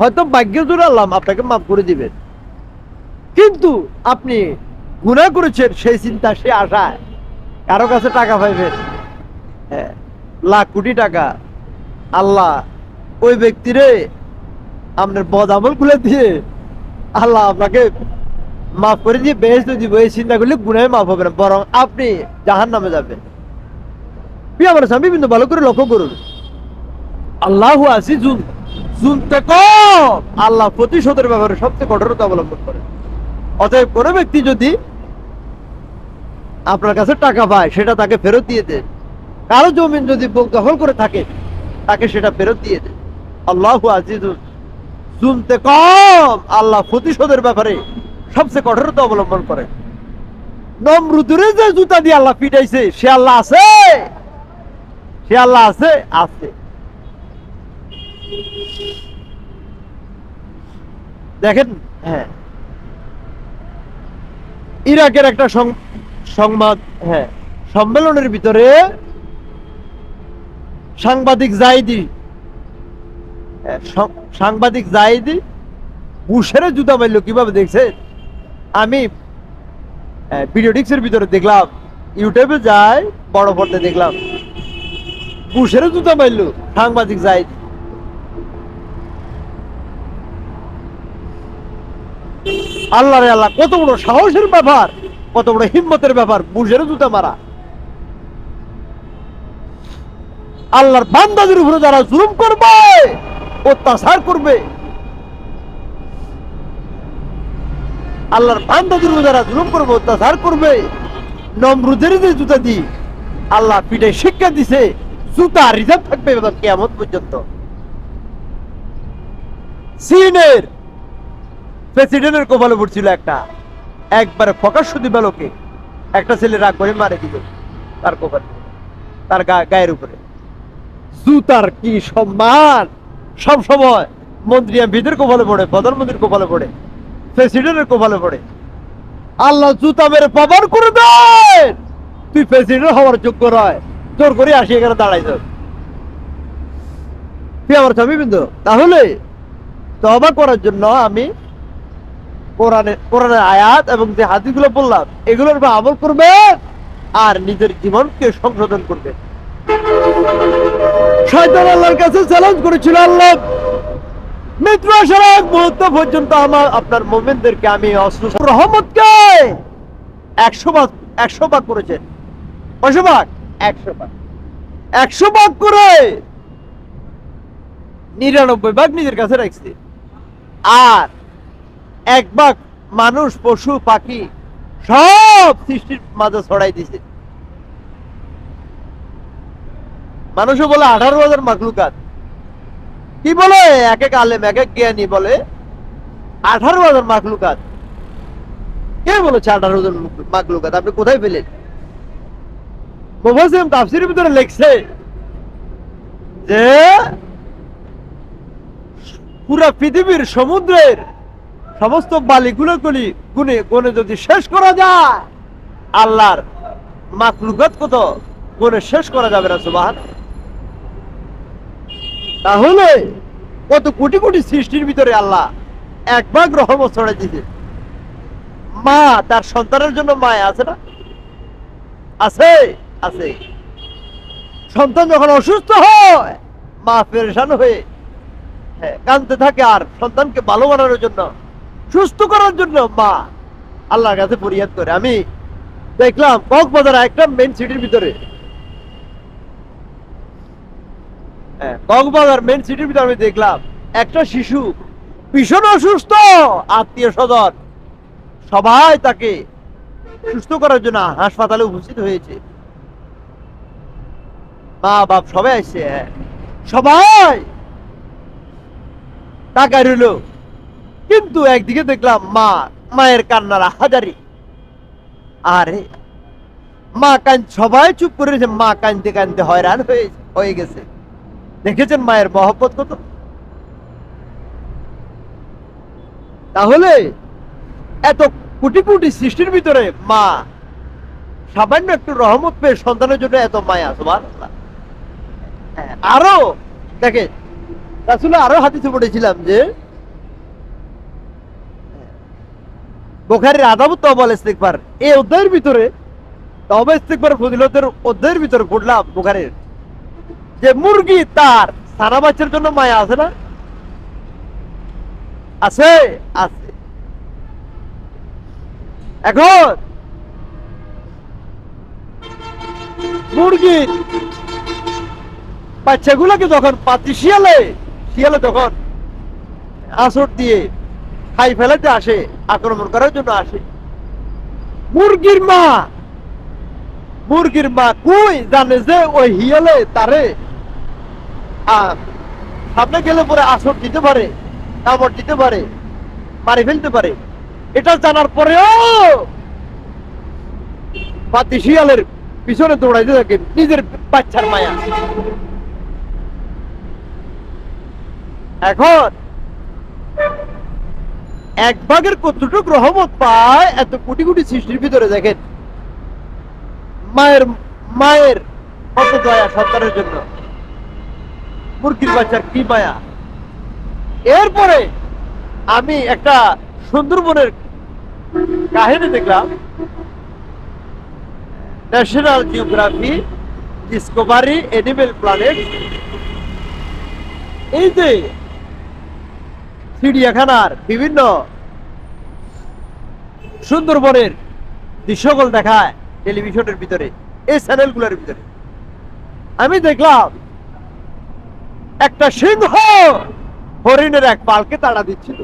হয়তো ভাগ্য জোর আল্লাহ আপনাকে মাফ করে দিবেন। কিন্তু আপনি গুণা করেছেন সেই চিন্তা সে আশায়। কারও কাছে টাকা পাইবেন। হ্যাঁ লাখ কোটি টাকা। আল্লাহ ওই ব্যক্তিরে আপনার বদ আমল খুলে দিয়ে আল্লাহ আপনাকে মাফ করে দিয়ে বেহেস্ত দিব। এই চিন্তা করলে গুনায় মাফ হবে না। বরং আপনি জাহান নামে যাবেন। প্রিয় আমার স্বামী ভালো করে লক্ষ্য করুন। আল্লাহ আসি জুন জুনতে কম আল্লাহ প্রতিশোধের ব্যাপারে সবচেয়ে কঠোরতা অবলম্বন করে। অতএব কোনো ব্যক্তি যদি আপনার কাছে টাকা পায়, সেটা তাকে ফেরত দিয়ে দেন। কারও জমিন যদি দখল করে থাকে, তাকে সেটা ফেরত দিয়ে দেন। আল্লাহ আজিজুল শুনতে কম আল্লাহ প্রতিশোধের ব্যাপারে সবচেয়ে কঠোরতা অবলম্বন করে। নমরুদুরে যে জুতা দিয়ে আল্লাহ পিটাইছে, সে আল্লাহ আছে? সে আল্লাহ আছে? আছে। দেখেন হ্যাঁ। ইরাকের একটা সংবাদ হ্যাঁ সম্মেলনের ভিতরে সাংবাদিক জাইদি হ্যাঁ, সাংবাদিক জাইদি বুশের জুতা মারল কীভাবে দেখছে আমি ভিডিওটিক্সের ভিতরে দেখলাম ইউটিউবে যায় বড় পর্দায় দেখলাম বুশের জুতা মারল সাংবাদিক জাইদি। আল্লাহ রে আল্লাহ, কত বড় সাহসের ব্যাপার, কত বড় হিম্মতের ব্যাপার, বুঝের জুতা মারা। আল্লাহর বান্দাদের উপরে যারা জুলুম করবে, অত্যাচার করবে, আল্লাহর বান্দাদের উপরে যারা জুলুম করবে, অত্যাচার করবে, নমরুদের যে জুতা দি, আল্লাহ পিঠে শিক্ষা দিছে জুতা রিজার্ভ থাকবে কেমন পর্যন্ত। চীনের প্রেসিডেন্টের কপালে পড়ছিল একটা। একবারে প্রকাশ্য দিবালোকে একটা ছেলে রাগ করে মারে দিল তার কপালে, তার গায়ের উপরে। জুতার কি সম্মান? সব সময় মন্ত্রী এমপিদের কপালে পড়ে, প্রধানমন্ত্রীর কপালে পড়ে, প্রেসিডেন্টের কপালে পড়ে। আল্লাহ জুতা মেরে পাবার করে দেন। তুই প্রেসিডেন্ট হওয়ার যোগ্য নয়। জোর করে আসি এখানে দাঁড়াই যাও তুই আমার স্বামী বিন্দু তাহলে তবা করার জন্য আমি কোরআনের আয়াত এবং যে বললাম, এগুলোর আমল করবে আর নিজের জীবনকে সংশোধন করবে। শয়তান আল্লাহর কাছে চ্যালেঞ্জ করেছিল, আল্লাহ মিত্র মুহূর্ত পর্যন্ত আমার, আপনার মোমেনদেরকে আমি অস্ত্র রহমতকে একশো ভাগ একশো ভাগ করেছেন কয়শো ভাগ? একশো ভাগ। একশো ভাগ করে নিরানব্বই ভাগ নিজের কাছে রাখছি। আর এক ভাগ মানুষ, পশু, পাখি, সব সৃষ্টির মাঝে ছড়াই দিছে। মানুষও বলে, আঠারো হাজার মাকলুকাত কি বলে? এক এক আলেম, এক এক জ্ঞানী বলে, আঠারো হাজার মাকলুকাত কে বলেছে আঠারো হাজার মাকলুকাত আপনি কোথায় পেলেন? তাফসীরের ভিতরে লেখছে যে, পুরা পৃথিবীর সমুদ্রের সমস্ত বালিগুলো গুলি গুনে গুনে যদি শেষ করা যায় আল্লাহর মাকলুকাত কত? গুনে শেষ করা যাবে না সুবাহান। তাহলে কত কোটি কোটি সৃষ্টির ভিতরে আল্লাহ এক ভাগ রহমত ছড়াই দিছে মা তার সন্তানের জন্য মায় আছে না? আছে আছে। সন্তান যখন অসুস্থ হয় মা পেরেশান হয়ে হ্যাঁ, কাঁদতে থাকে আর সন্তানকে ভালো বানানোর জন্য সুস্থ করার জন্য মা। আল্লাহর কাছে ফরিয়াদ করে। আমি দেখলাম কক্সবাজার একটা মেন সিটির ভিতরে। হ্যাঁ, কক্সবাজার মেন সিটির ভিতরে আমি দেখলাম একটা শিশু ভীষণ অসুস্থ আত্মীয় স্বজন সবাই তাকে সুস্থ করার জন্য হাসপাতালে উপস্থিত হয়েছে। মা বাপ সবাই আসছে হ্যাঁ। সবাই টাকা রইল। কিন্তু একদিকে দেখলাম মা মায়ের কান্নার হাজারি। আরে মা কান সবাই চুপ করে রয়েছে মা কানতে কানতে হয়রান হয়ে গেছে। দেখেছেন মায়ের মহব্বত কত? তাহলে এত কোটি কোটি সৃষ্টির ভিতরে মা সামান্য একটু রহমত পেয়ে সন্তানের জন্য এত মায়া হ্যাঁ, আরও দেখে আসলে আরও হাদিসে পড়েছিলাম যে বোখারির আদাবু তবাল ইস্তিকবার। এই অধ্যায়ের ভিতরে, তবে ইস্তিকবার ফজিলতের অধ্যায়ের ভিতরে পড়লাম বোখারির যে মুরগি তার সারা বাচ্চার জন্য মায়া আছে না? আছে আছে। এখন মুরগির বাচ্চাগুলোকে যখন পাতি শিয়ালে শিয়ালে তখন আসর দিয়ে খাই ফেলাতে আসে আক্রমণ করার জন্য আসে। মুরগির মা! মুরগির মা কই জানে যে ওই হিয়ালে তারে? সামনে গেলে পরে আসর দিতে পারে কামড় দিতে পারে মারি ফেলতে পারে। এটা জানার পরেও পাতি শিয়ালের পিছনে দৌড়াইতে থাকে নিজের বাচ্চার মায়া। এখন এক ভাগের কতটুক রহমত পায়, এত কোটি কোটি সৃষ্টির ভিতরে দেখেন। মায়ের মায়ের কত দয়া সন্তানের জন্য। মুরগির বাচ্চার কি মায়া। এরপরে আমি একটা সুন্দরবনের কাহিনী দেখলাম। National Geography Discovery Animal Planet এই যে চিড়িয়াখানার বিভিন্ন সুন্দরবনের দৃশ্যগুলো দেখায় টেলিভিশনের ভিতরে, এই চ্যানেলগুলোর ভিতরে। আমি দেখলাম একটা সিংহ হরিণের এক পালকে তাড়া দিচ্ছিল।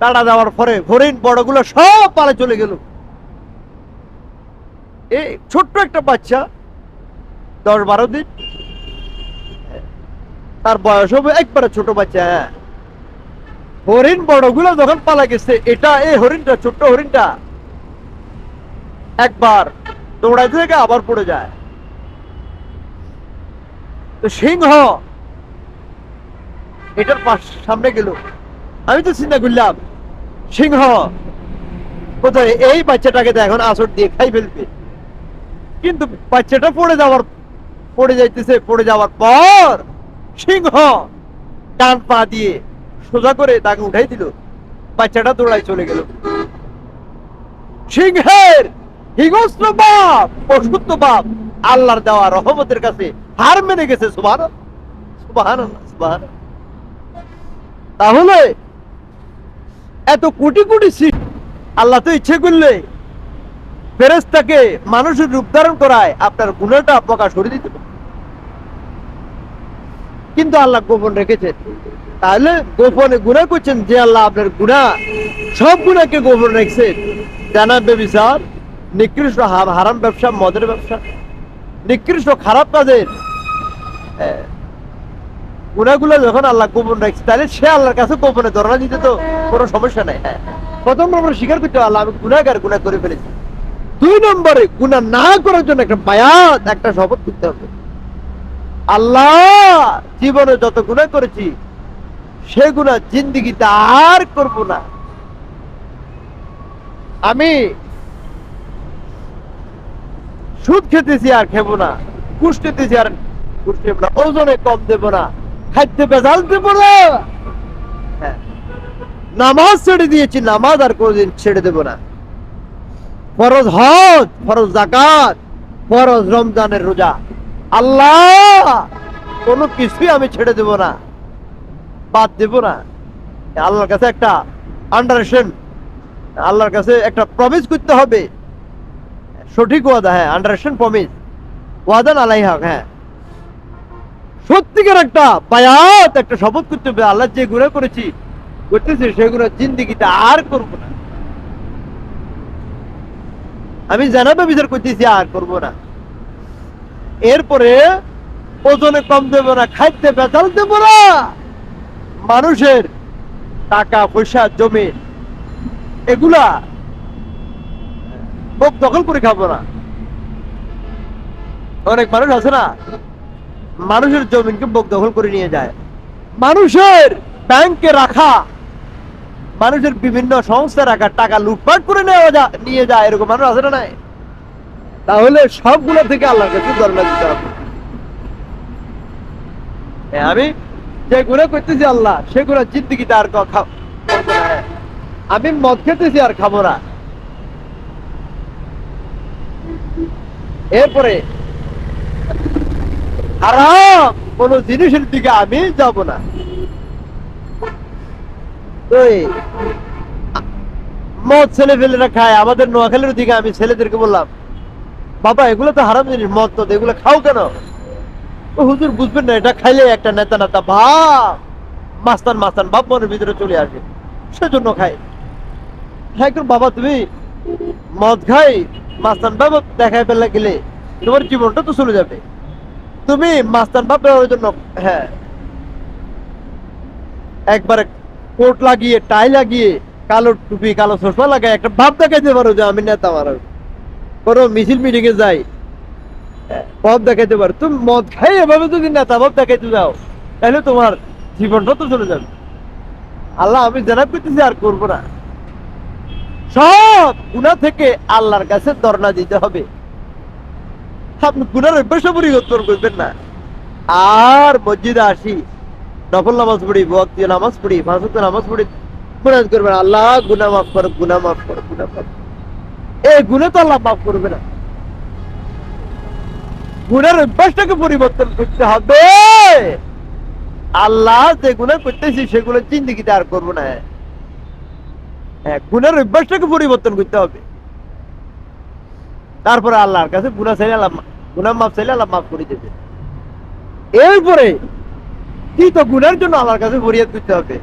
তাড়া দেওয়ার পরে হরিণ বড়গুলো সব পালে চলে গেল। এই ছোট্ট একটা বাচ্চা, দশ বারো দিন, তার বয়স হবে একবারে ছোট বাচ্চা হ্যাঁ। হরিণ বড়গুলো যখন পালা গেছে, এটা এই হরিণটা, ছোট্ট হরিণটা। একবার দৌড়াইতে থেকে আবার পড়ে যায়। তো সিংহ, এটার পাশ সামনে গেল। আমি তো চিন্তা করলাম, সিংহ, কোথায়? এই বাচ্চাটাকে তো এখন আসর দিয়ে খাই ফেলবে। কিন্তু বাচ্চাটা পড়ে যাওয়ার, পড়ে যাইতেছে, পড়ে যাওয়ার পর সিংহ ডান পা দিয়ে সোজা করে তাকে উঠাই দিল। বাচ্চাটা দৌড়াই চলে গেল। সিংহের হিংস্র বাপ, অসুস্থ বাপ, আল্লাহর দেওয়া রহমতের কাছে হার মেনে গেছে সুবাহ তাহলে এত কোটি কোটি আল্লাহ তো ইচ্ছে করলে ফেরেস্তাকে মানুষের রূপ ধারণ করায় আপনার গুণাটা প্রকাশ করে দিতে কিন্তু আল্লাহ গোপন রেখেছেন তাহলে গোপনে গুণা করছেন যে আল্লাহ আপনার গুণা সব গুণাকে গোপন রেখেছেন জানা ব্যবচার নিকৃষ্ট হারাম ব্যবসা, মদের ব্যবসা, নিকৃষ্ট খারাপ কাজের গুণাগুলো যখন আল্লাহ গোপন রাখছে, তাহলে সে আল্লাহর কাছে গোপনে দিতে তো কোনো সমস্যা নাই। হ্যাঁ। প্রথম নম্বর স্বীকার করতে আল্লাহ আমি গুণাগার গুণা করে ফেলেছি। দুই নম্বরে গুণা না করার জন্য একটা বায়াত, একটা শপথ করতে হবে। আল্লাহ জীবনে যত গুণা করেছি সে গুণা জিন্দিগিতে আর করব না। আমি সুদ খেতেছি আর খেবো না ঘুষ খেতেছি আর খেবো না, ওজনে কম দেব না, খাদ্যে বেজাল দেব না। হ্যাঁ। নামাজ ছেড়ে দিয়েছি, নামাজ আর কোনদিন ছেড়ে দেব না। ফরজ হজ, ফরজ জাকাত, ফরজ রমজানের রোজা। আল্লাহ, কোনো কিছুই আমি ছেড়ে দেব না। বাদ দেব না। আল্লাহর কাছে একটা আন্ডারস্ট্যান্ড আল্লাহর কাছে একটা প্রমিস করতে হবে। সঠিক ওয়াদা হ্যাঁ আন্ডারস্ট্যান্ড প্রমিস ওয়াদান আলাই হক হ্যাঁ। সত্যিকার একটা বায়াত, একটা শপথ করতে হবে। আল্লাহ যে গুণা করেছি, করতেছি সেগুলো জিন্দিগিতে আর করব না। আমি জানাবে, বিচার করতেছি, আর করব না। এরপরে ওজনে কম দেব না, খাইতে বেচাল দেব না। মানুষের টাকা, পয়সা, জমি, এগুলা ভোগ দখল করে খাব না। অনেক মানুষ আছে না, মানুষের জমিনকে ভোগ দখল করে নিয়ে যায়। মানুষের ব্যাংকে রাখা, মানুষের বিভিন্ন সংস্থা রাখা, টাকা লুটপাট করে নেওয়া যা, নিয়ে যায়, এরকম মানুষ আছে না নাই? তাহলে সবগুলো থেকে আল্লাহর কাছে দরকার দিতে হবে। আমি যে গুণা করতেছি আল্লাহ সে গুণা জিন্দিগিতে আর। আমি মদ খেতেছি আর খাব না। এরপরে, হারাম কোন জিনিসের দিকে আমি যাব না। মদ ছেলে ফেলেরা খায়, আমাদের নোয়াখালীর দিকে আমি ছেলেদেরকে বললাম, বাবা, এগুলো তো হারাম জিনিস মদ তো এগুলো খাও কেন? হুজুর বুঝবেন না, এটা খাইলে একটা নেতা নেতা ভাব মাস্তান মাস্তান ভাব মনের ভিতরে চলে আসে, সেজন্য খাই হ্যাঁ একটু বাবা, তুমি মদ খাই, মাস্তান ভাব দেখায় ফেললে গেলে তোমার জীবনটা তো চলে যাবে। তুমি মাস্তান ভাব দেওয়ার জন্য হ্যাঁ একবার কোট লাগিয়ে, টাই লাগিয়ে, কালো টুপি, কালো চশমা লাগায় একটা ভাব দেখাইতে পারো যে আমি নেতা মারো কোনো মিছিল মিটিং এ যাই পথ দেখাইতে পারো। তুমি মদ খাই এভাবে যদি নেতা ভাব দেখাইতে যাও, তাহলে তোমার জীবনটা তো চলে যাবে। আল্লাহ, আমি জানা করতেছি, আর করব না। সব গুণা থেকে আল্লাহর কাছে ধর্ণা দিতে হবে। আপনি গুনার অভ্যাসও পরিবর্তন করবেন না। আর মসজিদে আসি, নফল নামাজ পড়ি ভক্তি নামাজ পড়ি ভাষত নামাজ পড়ি গুনাজ করবেন আল্লাহ গুনা মাফ করো গুনা মাফ করো গুনা মাফ। এই গুণে তো আল্লাহ মাফ করবে না। গুণের অভ্যাসটাকে পরিবর্তন করতে হবে। আল্লাহ যে গুণা করতেছি, সেগুলো জিন্দিগিতে আর করব না। হ্যাঁ গুণের অভ্যাসটাকে পরিবর্তন করতে হবে। তারপরে আল্লাহর কাছে গুণা চাইলে আল্লাহ গুনাহ মাফ চাইলে আল্লাহ মাফ করে দেবে। এরপরে কি তো গুণের জন্য আল্লাহর কাছে ফরিয়াদ করতে হবে।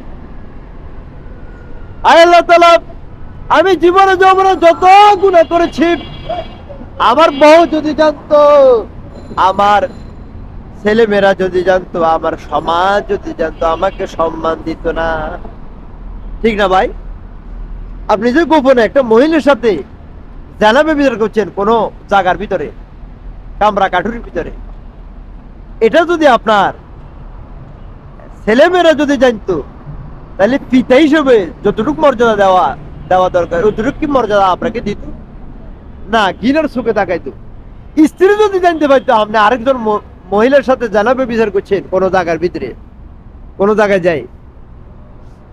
আয় আল্লাহ তালা আমি জীবনে যৌবনে যত গুণা করেছি, আমার বউ যদি জানতো আমার ছেলে মেয়েরা যদি জানতো, আমার সমাজ যদি জানতো, আমাকে সম্মান দিত না। ঠিক না ভাই? আপনি যে গোপনে একটা মহিলার সাথে জানাবে বিচার করছেন কোন জায়গার ভিতরে, কামরা কাঠুরির ভিতরে, এটা যদি আপনার ছেলেমেয়েরা যদি জানতো, তাহলে পিতা হিসেবে যতটুকু মর্যাদা দেওয়া দেওয়া দরকার, অতটুকু কি মর্যাদা আপনাকে দিত? না গিনার চোখে তাকাইতো। স্ত্রী যদি জানতে পারতো, আপনি আরেকজন মহিলার সাথে জানাবে বিচার করছেন কোন জায়গার ভিতরে, কোন জায়গায় যাই,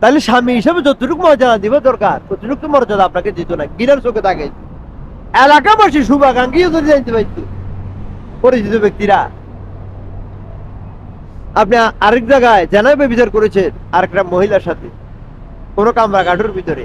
তাহলে স্বামী হিসেবে যতটুকু মর্যাদা দিব দরকার, ততটুকু মর্যাদা আপনাকে দিত না, গিরার চোখে তাকাইতো। এলাকাবাসী শুভাকাঙ্ক্ষীও যদি জানতে পারতো, পরিচিত ব্যক্তিরা, আপনি আরেক জায়গায় জানাবে বিচার করেছেন আরেকটা মহিলার সাথে, কোনো কামরা কাঠুর ভিতরে।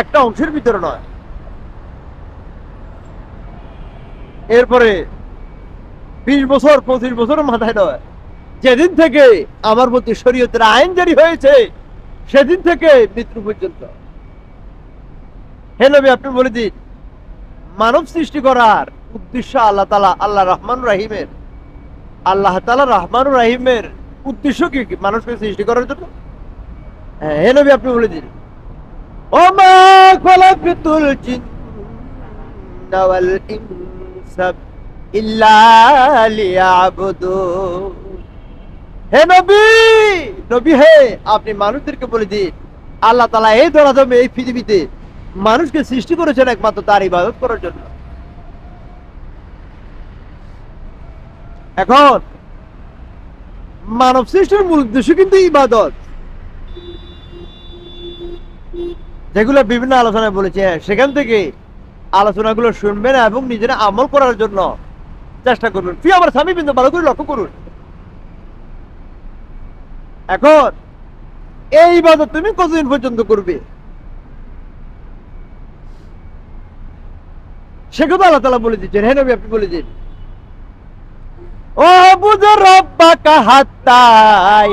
একটা অংশের ভিতরে নয়। এরপরে বিশ বছর, পঁচিশ বছর মাথায় নয়। যেদিন থেকে আমার প্রতি শরীয়তের আইন জারি হয়েছে, সেদিন থেকে মৃত্যু পর্যন্ত। হে নবী, আপনি বলে দিন, মানব সৃষ্টি করার উদ্দেশ্য আল্লাহ তালা আল্লাহ রহমান রাহিমের। আল্লাহ তালা রহমান রাহিমের উদ্দেশ্য কি মানুষকে সৃষ্টি করার জন্য? হ্যাঁ হে নবী, আপনি বলে দিন। জিন্না ওয়াল ইনসা ইল্লা হে নবী নবী হে, আপনি মানুষদেরকে বলে দিন, আল্লাহ তালা এই ধরাধমে এই পৃথিবীতে মানুষকে সৃষ্টি করেছেন একমাত্র তার ইবাদত করার জন্য। এখন মানব সৃষ্টির মূল উদ্দেশ্য কিন্তু ইবাদত। যেগুলো বিভিন্ন আলোচনায় বলেছে, সেখান থেকে আলোচনাগুলো শুনবেন এবং নিজেরা আমল করার জন্য চেষ্টা করবেন। প্রিয় আমার স্বামী বিন্দু ভালো করে লক্ষ্য করুন। এখন, এই ইবাদত তুমি কতদিন পর্যন্ত করবে? সে কথা আল্লাহ তালা বলে দিচ্ছেন। হ্যাঁ নবী, আপনি বলে দিন। ও বুঝ রব্বাকা হাত্তা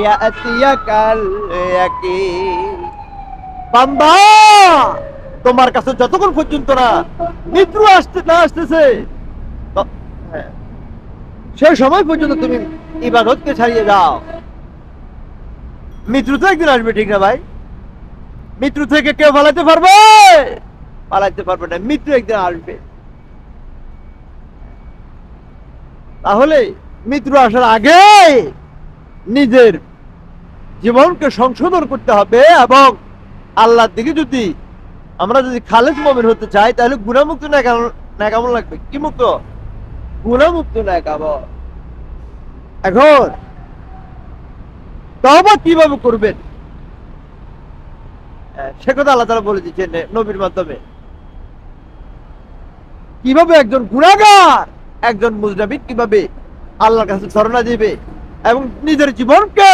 ইয়াতিয়াকাল ইয়াকিন বান্দা! তোমার কাছে যতক্ষণ পর্যন্ত না মৃত্যু আসতে না আসতেছে হ্যাঁ, সেই সময় পর্যন্ত তুমি ইবাদতকে ছাড়িয়ে যাও। মৃত্যু তো একদিন আসবে ঠিক না ভাই? মৃত্যু থেকে কেউ পালাইতে পারবে? পালাইতে পারবে না মৃত্যু একদিন আসবে। তাহলে মৃত্যু আসার আগে নিজের জীবনকে সংশোধন করতে হবে এবং আল্লাহর দিকে যদি আমরা যদি খালেদ মমিন হতে চাই, তাহলে গুণামুক্ত না কেমন লাগবে। কি মুক্ত? গুণামুক্ত না এখন তবা কীভাবে করবেন? সে কথা আল্লাহ তারা বলে দিচ্ছেন নবীর মাধ্যমে। কীভাবে একজন গুণাগার, একজন মুজরাবিদ কীভাবে আল্লাহর কাছে ধারণা দিবে এবং নিজের জীবনকে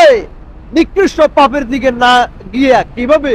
নিকৃষ্ট পাপের দিকে না গিয়ে কীভাবে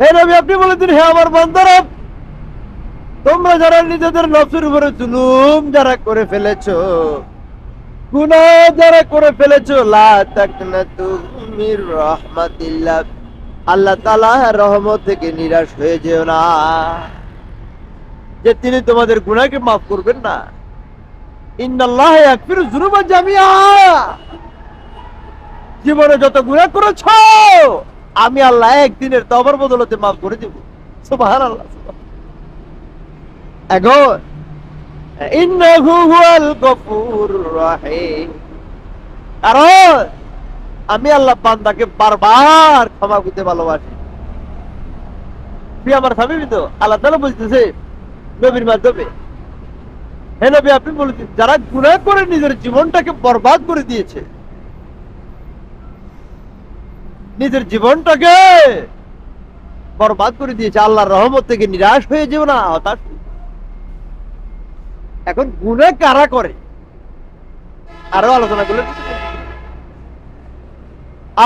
হে আপনি আমার তোমরা যারা নিজেদের নফসের উপরে জুলুম যারা করে ফেলেছো, গুনাহ যারা করে লা মির রাহমাতিল্লাহ। আল্লাহ রহমত থেকে নিরাশ হয়ে যেও না। যে তিনি তোমাদের গুনাহকে মাফ করবেন না। ইন্নাল্লাহ ইয়াগফিরু যুনুবা জামিআ। জীবনে যত গুনাহ করেছ আমি আল্লাহ একদিনের তবার বদলতে মাফ করে দিব। এখন হুয়াল গফুরুর রহিম। কারণ, আমি আল্লাহ বান্দাকে বারবার ক্ষমা করতে ভালোবাসি। আমার স্বামী তো আল্লাহ তাআলা বলতেছে নবীর মাধ্যমে, হে নবী, আপনি বলেছেন, যারা গুনাহ করে নিজের জীবনটাকে বরবাদ করে দিয়েছে নিজের জীবনটাকে বরবাদ করে দিয়েছে। আল্লাহর রহমত থেকে নিরাশ হয়ে যেও না, হতাশ এখন গুণে কারা করে? আরও আলোচনা করলে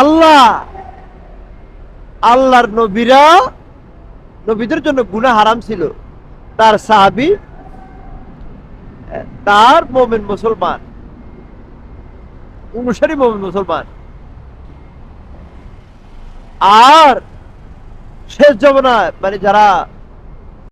আল্লাহ, আল্লাহর নবীরা নবীদের জন্য গুণা হারাম ছিল। তার সাহাবি, তার মোমেন মুসলমান, অনুসারী মোমেন মুসলমান। আর শেষ জমানায় মানে যারা